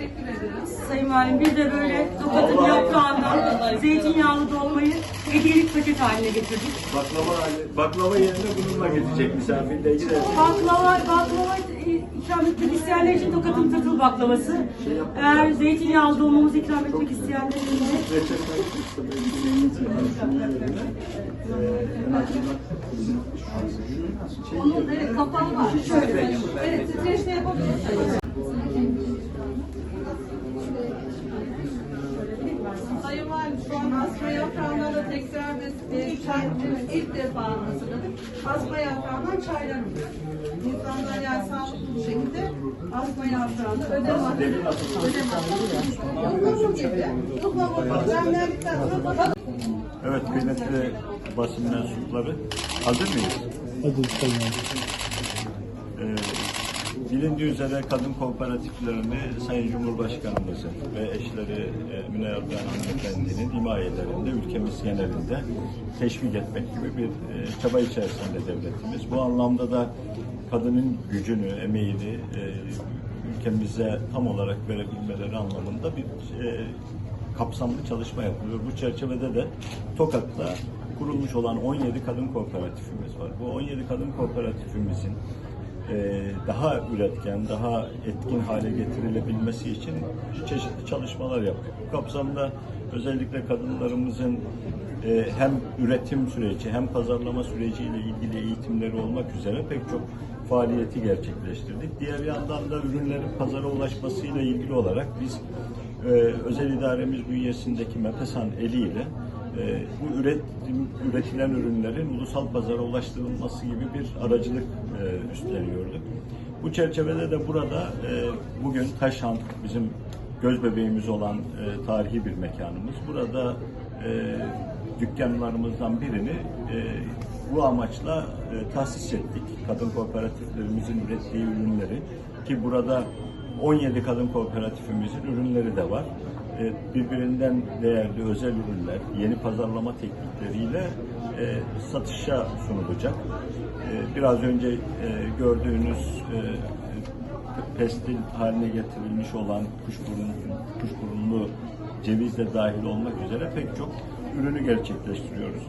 Teşekkür ederiz. Sayın Valim bir de böyle tokatın yaprağından zeytinyağlı dolmayı hediyelik paket haline getirdik. Baklava, baklava yerine bununla gidecek misafir de gider. Baklava, baklava e, ikram etmek isteyenler için tokatın tırtıl baklavası. Eğer zeytinyağlı dolmamızı ikram etmek isteyenler için de Onun evet kapağı var. Şöyle. Evet streçle yapabilirsiniz. Sayın Valim şu an asma yaprağından da tekrar bir e, çay ilk defa hazırladık. Asma yaprağından çaylanıyor. İnsanlar yani sağlıklı bir şekilde asma yaprağını ödem Demin atıldı. Yoklamur gibi. Yoklamur. Ben verdikten sonra. Evet kıymetli basın mensupları hazır mıyız? Ee, bilindiği üzere kadın kooperatiflerini Sayın Cumhurbaşkanımızın ve eşleri e, Erdoğan hanımefendinin himayelerinde ülkemiz genelinde teşvik etmek gibi bir e, çaba içerisinde devletimiz. Bu anlamda da kadının gücünü, emeğini e, ülkemize tam olarak verebilmeleri anlamında bir e, kapsamlı çalışma yapılıyor. Bu çerçevede de Tokat'ta kurulmuş olan 17 kadın kooperatifimiz var. Bu 17 kadın kooperatifimizin daha üretken, daha etkin hale getirilebilmesi için çeşitli çalışmalar yaptık. Bu kapsamda özellikle kadınlarımızın e, hem üretim süreci hem pazarlama süreciyle ilgili eğitimleri olmak üzere pek çok faaliyeti gerçekleştirdik. Diğer yandan da ürünlerin pazara ulaşmasıyla ilgili olarak biz e, özel idaremiz bünyesindeki MEPESAN eliyle e, bu üretim, üretilen ürünlerin ulusal pazara ulaştırılması gibi bir aracılık e. Bu çerçevede de burada e, bugün Taşhan bizim göz bebeğimiz olan e, tarihi bir mekanımız. Burada e, dükkanlarımızdan birini bu amaçla e, tahsis ettik. Kadın kooperatiflerimizin ürettiği ürünleri ki burada 17 kadın kooperatifimizin ürünleri de var. E, birbirinden değerli özel ürünler, yeni pazarlama teknikleriyle e, satışa sunulacak. E, biraz önce gördüğünüz pestil haline getirilmiş olan kuşburnu, kuşburunlu ceviz de dahil olmak üzere pek çok ürünü gerçekleştiriyoruz.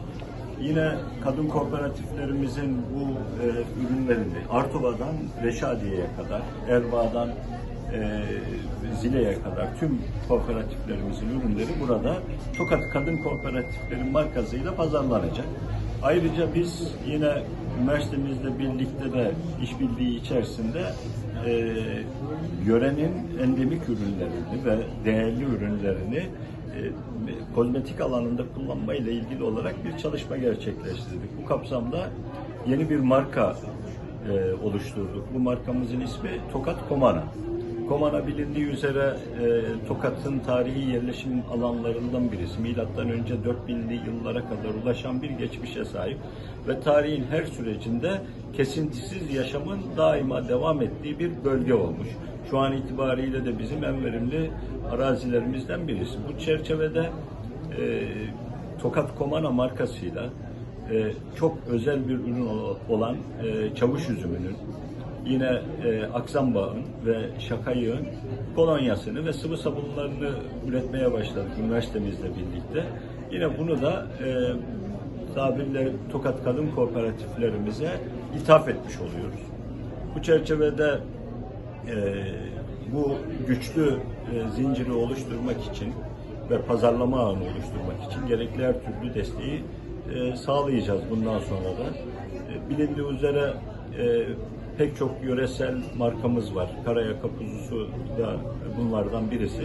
Yine kadın kooperatiflerimizin bu e, ürünlerini Artova'dan Reşadiye'ye kadar, Erbaa'dan Zile'ye kadar tüm kooperatiflerimizin ürünleri burada Tokat Kadın Kooperatifleri markasıyla pazarlanacak. Ayrıca biz yine üniversitemizle birlikte de işbirliği içerisinde e, yörenin endemik ürünlerini ve değerli ürünlerini e, kozmetik alanında kullanma ile ilgili olarak bir çalışma gerçekleştirdik. Bu kapsamda yeni bir marka e, oluşturduk. Bu markamızın ismi Tokat Komana. Komana bilindiği üzere e, Tokat'ın tarihi yerleşim alanlarından birisi. Milattan önce 4000'li yıllara kadar ulaşan bir geçmişe sahip ve tarihin her sürecinde kesintisiz yaşamın daima devam ettiği bir bölge olmuş. Şu an itibariyle de bizim en verimli arazilerimizden birisi. Bu çerçevede e, Tokat Komana markasıyla e, çok özel bir ürün ol- olan e, çavuş üzümünün yine e, aksan ve şakayığın kolonyasını ve sıvı sabunlarını üretmeye başladık üniversitemizle birlikte. Yine bunu da e, tabirle Tokat Kadın Kooperatiflerimize ithaf etmiş oluyoruz. Bu çerçevede e, bu güçlü e, zinciri oluşturmak için ve pazarlama ağını oluşturmak için gerekli her türlü desteği e, sağlayacağız bundan sonra da. E, bilindiği üzere e, pek çok yöresel markamız var. Karayaka kuzusu da bunlardan birisi.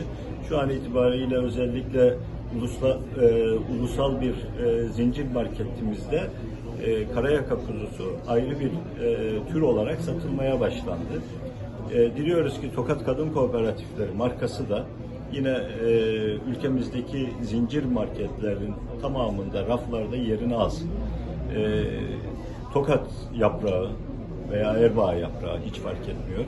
Şu an itibariyle özellikle ulusla, e, ulusal bir e, zincir marketimizde e, karayaka kuzusu ayrı bir e, tür olarak satılmaya başlandı. E, diliyoruz ki Tokat Kadın Kooperatifleri markası da yine e, ülkemizdeki zincir marketlerin tamamında raflarda yerini alsın. E, Tokat yaprağı veya erbaa yaprağı hiç fark etmiyor.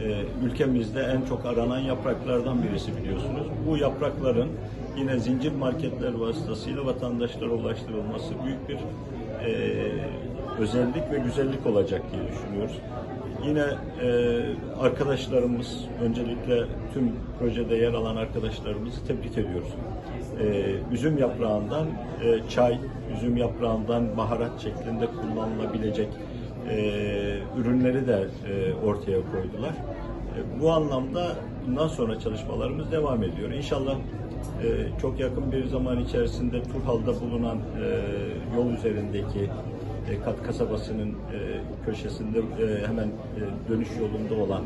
E, ülkemizde en çok aranan yapraklardan birisi biliyorsunuz. Bu yaprakların yine zincir marketler vasıtasıyla vatandaşlara ulaştırılması büyük bir e, özellik ve güzellik olacak diye düşünüyoruz. yine e, arkadaşlarımız, öncelikle tüm projede yer alan arkadaşlarımızı tebrik ediyoruz. E, üzüm yaprağından e, çay, üzüm yaprağından baharat şeklinde kullanılabilecek e, ürünleri de e, ortaya koydular. E, bu anlamda bundan sonra çalışmalarımız devam ediyor. İnşallah e, çok yakın bir zaman içerisinde Turhal'da bulunan e, yol üzerindeki e, Kat kasabasının e, köşesinde e, hemen e, dönüş yolunda olan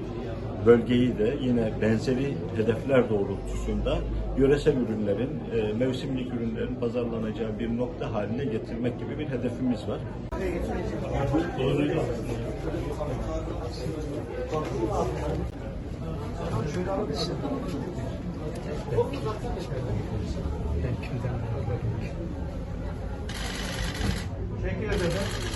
bölgeyi de yine benzeri hedefler doğrultusunda yöresel ürünlerin, e, mevsimlik ürünlerin pazarlanacağı bir nokta haline getirmek gibi bir hedefimiz var. Teşekkür ederim.